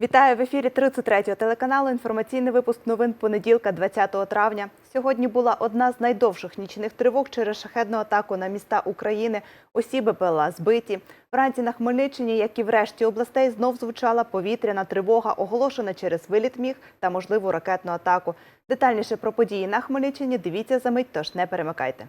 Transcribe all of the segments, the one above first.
Вітаю в ефірі 33-го телеканалу. Інформаційний випуск новин понеділка, 20 травня. Сьогодні була одна з найдовших нічних тривог через шахедну атаку на міста України. Усі БПЛА збиті. Вранці на Хмельниччині, як і в решті областей, знов звучала повітряна тривога, оголошена через виліт міг та можливу ракетну атаку. Детальніше про події на Хмельниччині дивіться за мить, тож не перемикайте.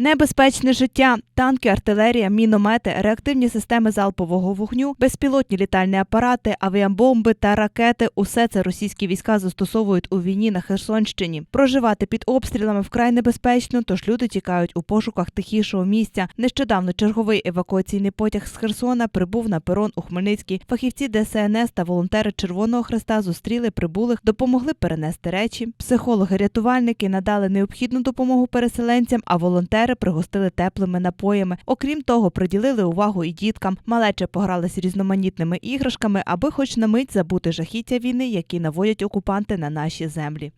Небезпечне життя, танки, артилерія, міномети, реактивні системи залпового вогню, безпілотні літальні апарати, авіабомби та ракети усе це російські війська застосовують у війні на Херсонщині. Проживати під обстрілами вкрай небезпечно, тож люди тікають у пошуках тихішого місця. Нещодавно черговий евакуаційний потяг з Херсона прибув на перон у Хмельницький. Фахівці ДСНС та волонтери Червоного Хреста зустріли прибулих, допомогли перенести речі. Психологи-рятувальники надали необхідну допомогу переселенцям, а волонтери пригостили теплими напоями. Окрім того, приділили увагу і діткам. Малече погрались різноманітними іграшками, аби хоч на мить забути жахіття війни, які наводять окупанти на наші землі.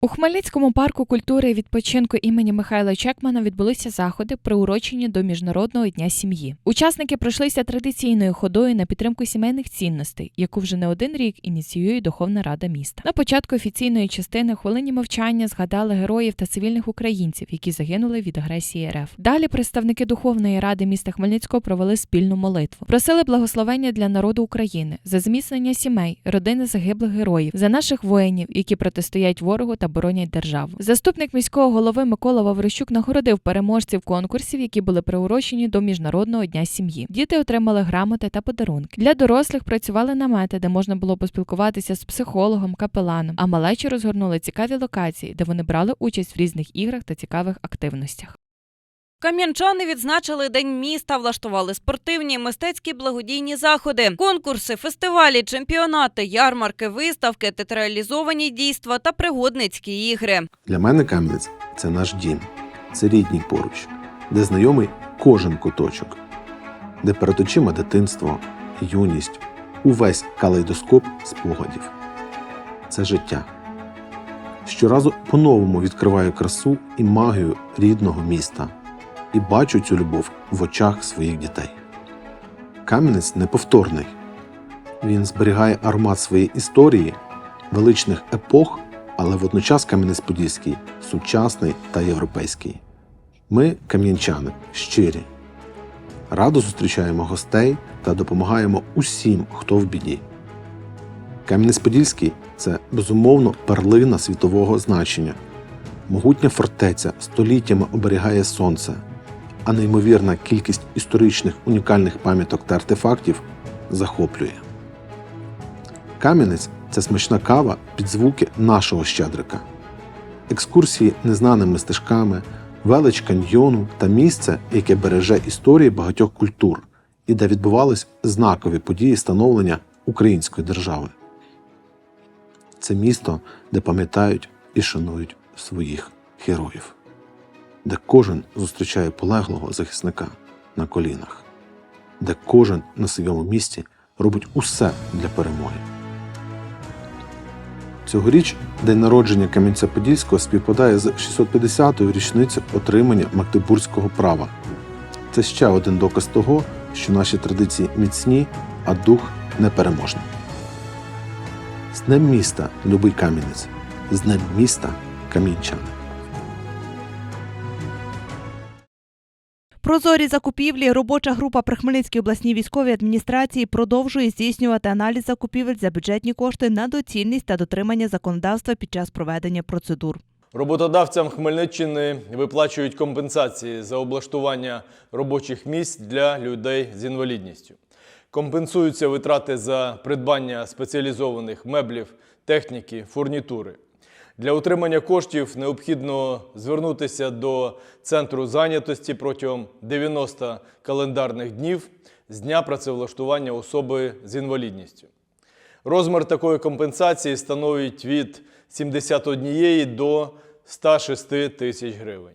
У Хмельницькому парку культури і відпочинку імені Михайла Чекмана відбулися заходи, приурочені до Міжнародного дня сім'ї. Учасники пройшлися традиційною ходою на підтримку сімейних цінностей, яку вже не один рік ініціює Духовна Рада міста. На початку офіційної частини хвилині мовчання згадали героїв та цивільних українців, які загинули від агресії РФ. Далі представники Духовної ради міста Хмельницького провели спільну молитву. Просили благословення для народу України за зміцнення сімей, родини загиблих героїв, за наших воїнів, які протистоять ворогу та боронять державу. Заступник міського голови Микола Ваврищук нагородив переможців конкурсів, які були приурочені до міжнародного дня сім'ї. Діти отримали грамоти та подарунки. Для дорослих працювали намети, де можна було поспілкуватися з психологом, капеланом. А малечі розгорнули цікаві локації, де вони брали участь в різних іграх та цікавих активностях. Кам'янчани відзначили День міста, влаштували спортивні, мистецькі благодійні заходи, конкурси, фестивалі, чемпіонати, ярмарки, виставки, театралізовані дійства та пригодницькі ігри. Для мене Кам'янець це наш дім, це рідні поруч, де знайомий кожен куточок, де перед очима дитинство, юність, увесь калейдоскоп спогадів. Це життя. Щоразу по-новому відкриваю красу і магію рідного міста і бачу цю любов в очах своїх дітей. Кам'янець неповторний. Він зберігає аромат своєї історії, величних епох але водночас Кам'янець-Подільський сучасний та європейський. Ми, кам'янчани, щирі. Радо зустрічаємо гостей та допомагаємо усім, хто в біді. Кам'янець-Подільський це безумовно перлина світового значення. Могутня фортеця століттями оберігає сонце, а неймовірна кількість історичних унікальних пам'яток та артефактів захоплює. Кам'янець це смачна кава під звуки нашого щедрика. Екскурсії незнаними стежками, велич каньйону та місце, яке береже історії багатьох культур і де відбувались знакові події становлення української держави. Це місто, де пам'ятають і шанують своїх героїв, де кожен зустрічає полеглого захисника на колінах, де кожен на своєму місці робить усе для перемоги. Цьогоріч день народження Кам'янця-Подільського співпадає з 650-ю річницею отримання Магдебурзького права. Це ще один доказ того, що наші традиції міцні, а дух непереможний. З Днем міста, любий Кам'янець, з Днем міста Кам'янчани. Прозорі закупівлі. Робоча група при Хмельницькій обласній військовій адміністрації продовжує здійснювати аналіз закупівель за бюджетні кошти на доцільність та дотримання законодавства під час проведення процедур. Роботодавцям Хмельниччини виплачують компенсації за облаштування робочих місць для людей з інвалідністю. Компенсуються витрати за придбання спеціалізованих меблів, техніки, фурнітури. Для отримання коштів необхідно звернутися до центру зайнятості протягом 90 календарних днів з дня працевлаштування особи з інвалідністю. Розмір такої компенсації становить від 71 до 106 тисяч гривень.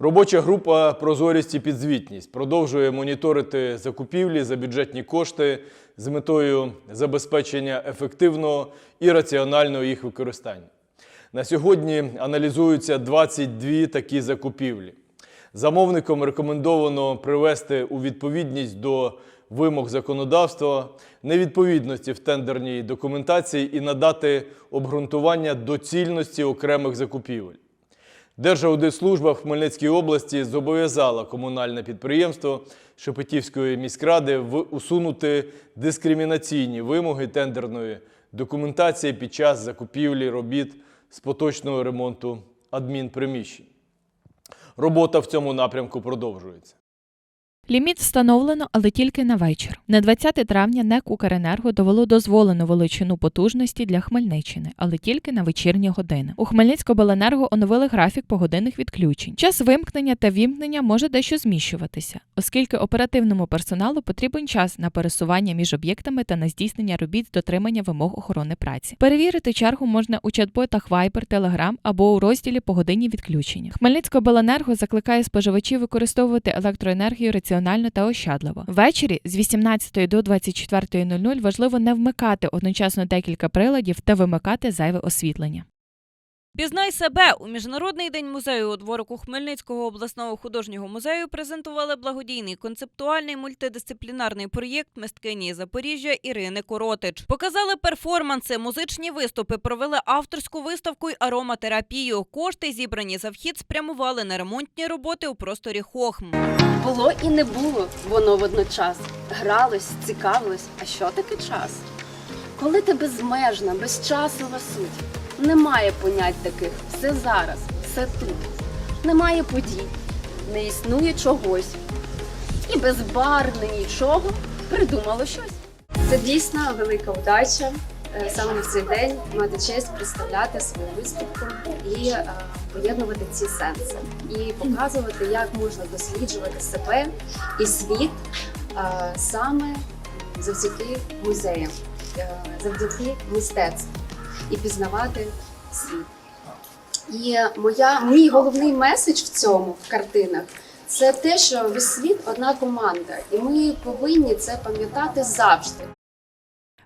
Робоча група Прозорість і підзвітність продовжує моніторити закупівлі за бюджетні кошти з метою забезпечення ефективного і раціонального їх використання. На сьогодні аналізуються 22 такі закупівлі. Замовникам рекомендовано привести у відповідність до вимог законодавства, невідповідності в тендерній документації і надати обґрунтування доцільності окремих закупівель. Держаудитслужба в Хмельницькій області зобов'язала комунальне підприємство Шепетівської міськради усунути дискримінаційні вимоги тендерної документації під час закупівлі робіт з поточного ремонту адмінприміщень. Робота в цьому напрямку продовжується. Ліміт встановлено, але тільки на вечір. На 20 травня НЕК «Укренерго» довело дозволену величину потужності для Хмельниччини, але тільки на вечірні години. У Хмельницькобленерго оновили графік погодинних відключень. Час вимкнення та вімкнення може дещо зміщуватися, оскільки оперативному персоналу потрібен час на пересування між об'єктами та на здійснення робіт з дотримання вимог охорони праці. Перевірити чергу можна у чат-ботах Viber, Telegram або у розділі погодинні відключення. Хмельницькобленерго закликає споживачів використовувати електроенергію раціонально та ощадливо. Ввечері з 18 до 24.00 важливо не вмикати одночасно декілька приладів та вимикати зайве освітлення. Пізнай себе у міжнародний день музею у дворику Хмельницького обласного художнього музею презентували благодійний концептуальний мультидисциплінарний проєкт мисткині Запоріжжя Ірини Коротич. Показали перформанси, музичні виступи, провели авторську виставку й ароматерапію. Кошти, зібрані за вхід, спрямували на ремонтні роботи у просторі Хохм. Було і не було воно водночас. Гралось, цікавилось. А що таке час? Коли ти безмежна, безчасова суть. Немає понять таких. Все зараз, все тут. Немає подій, не існує чогось. І безбарвне нічого. Придумало щось. Це дійсно велика удача. Е, саме в цей день мати честь представляти свою виставку і е, поєднувати ці сенси, і показувати, як можна досліджувати себе і світ е, саме завдяки музеям, завдяки мистецтву і пізнавати світ. І моя, мій головний меседж в цьому в картинах це те, що весь світ одна команда, і ми повинні це пам'ятати завжди.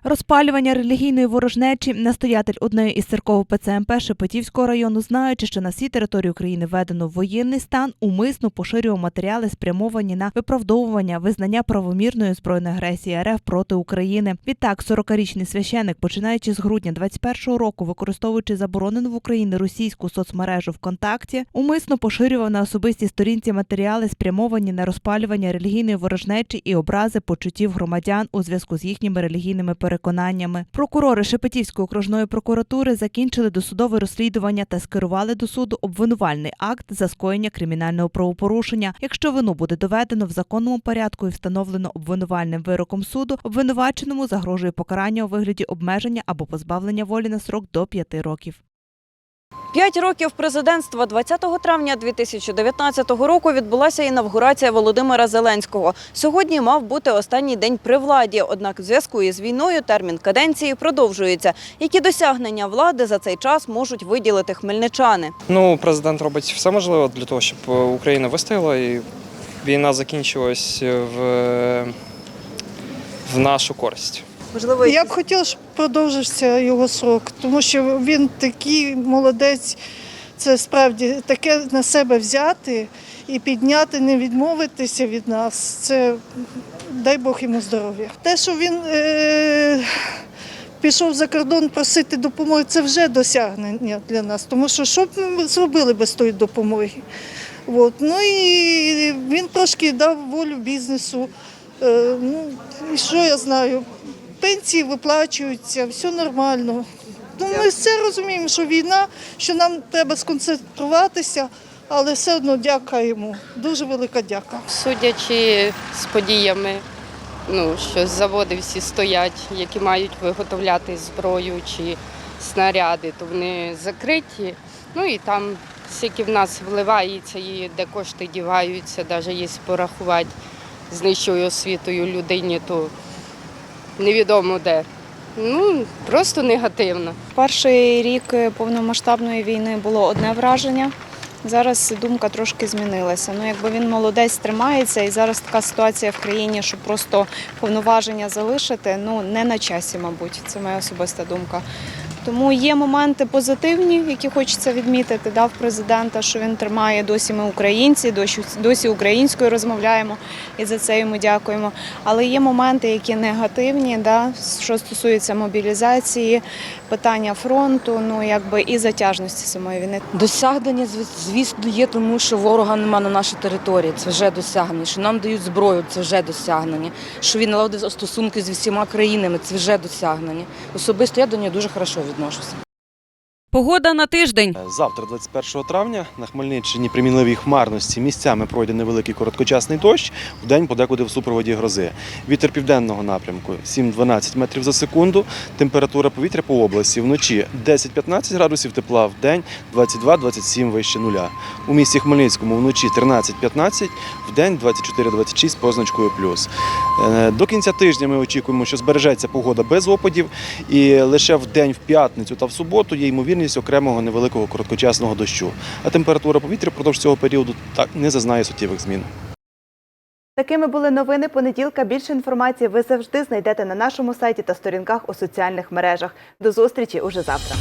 Розпалювання релігійної ворожнечі настоятель одної із церков ПЦМП Шепетівського району, знаючи, що на всій території України введено воєнний стан, умисно поширював матеріали, спрямовані на виправдовування визнання правомірної збройної агресії РФ проти України. Відтак, 40-річний священик, починаючи з грудня 21-го року, використовуючи заборонену в Україні російську соцмережу ВКонтакті, умисно поширював на особистій сторінці матеріали, спрямовані на розпалювання релігійної ворожнечі і образи почуттів громадян у зв'язку з їхніми релігійними переконаннями. Прокурори Шепетівської окружної прокуратури закінчили досудове розслідування та скерували до суду обвинувальний акт за скоєння кримінального правопорушення. Якщо вину буде доведено в законному порядку і встановлено обвинувальним вироком суду, обвинуваченому загрожує покарання у вигляді обмеження або позбавлення волі на срок до 5 років. П'ять років президентства 20 травня 2019 року відбулася інавгурація Володимира Зеленського. Сьогодні мав бути останній день при владі. Однак, в зв'язку із війною термін каденції продовжується. Які досягнення влади за цей час можуть виділити хмельничани? Ну, президент робить все можливе для того, щоб е, Україна вистояла і війна закінчилась в, в нашу користь. Можливо, Я б хотіла, щоб продовжився його срок, тому що він такий молодець. Це справді таке на себе взяти і підняти, не відмовитися від нас. Це дай Бог йому здоров'я. Те, що він е- пішов за кордон просити допомоги, це вже досягнення для нас. Тому що що б ми зробили без тої допомоги? От. Ну і він трошки дав волю бізнесу. Е, ну, і що я знаю? Пенсії виплачуються, все нормально. Ну, ми все розуміємо, що війна, що нам треба сконцентруватися, але все одно дяка йому. Дуже велика дяка. Судячи з подіями, ну, що заводи всі стоять, які мають виготовляти зброю чи снаряди, то вони закриті. Ну і там скільки в нас вливається і де кошти діваються, навіть якщо порахувати з нижчою освітою людині, то невідомо де. Ну, просто негативно. Перший рік повномасштабної війни було одне враження. Зараз думка трошки змінилася. Ну, якби він молодець тримається, і зараз така ситуація в країні, що просто повноваження залишити, ну не на часі, мабуть. Це моя особиста думка. Тому є моменти позитивні, які хочеться відмітити да, в президента, що він тримає досі ми українці, досі, українською розмовляємо і за це йому дякуємо. Але є моменти, які негативні, да, що стосується мобілізації, питання фронту, ну якби і затяжності самої війни. Досягнення, зв- звісно, є, тому що ворога нема на нашій території. Це вже досягнення. Що нам дають зброю, це вже досягнення. Що він наладив стосунки з усіма країнами, це вже досягнення. Особисто я до нього дуже хорошо відношуся. Погода на тиждень. Завтра, 21 травня, на Хмельниччині при мінливій хмарності місцями пройде невеликий короткочасний дощ, в день подекуди в супроводі грози. Вітер південного напрямку 7-12 метрів за секунду. Температура повітря по області вночі 10-15 градусів тепла, в день 22-27 вище нуля. У місті Хмельницькому вночі 13-15, в день 24-26 позначкою плюс. Е, До кінця тижня ми очікуємо, що збережеться погода без опадів, і лише в день в п'ятницю та в суботу є ймовірність окремого невеликого короткочасного дощу. А температура повітря впродовж цього періоду так не зазнає суттєвих змін. Такими були новини понеділка. Більше інформації ви завжди знайдете на нашому сайті та сторінках у соціальних мережах. До зустрічі уже завтра.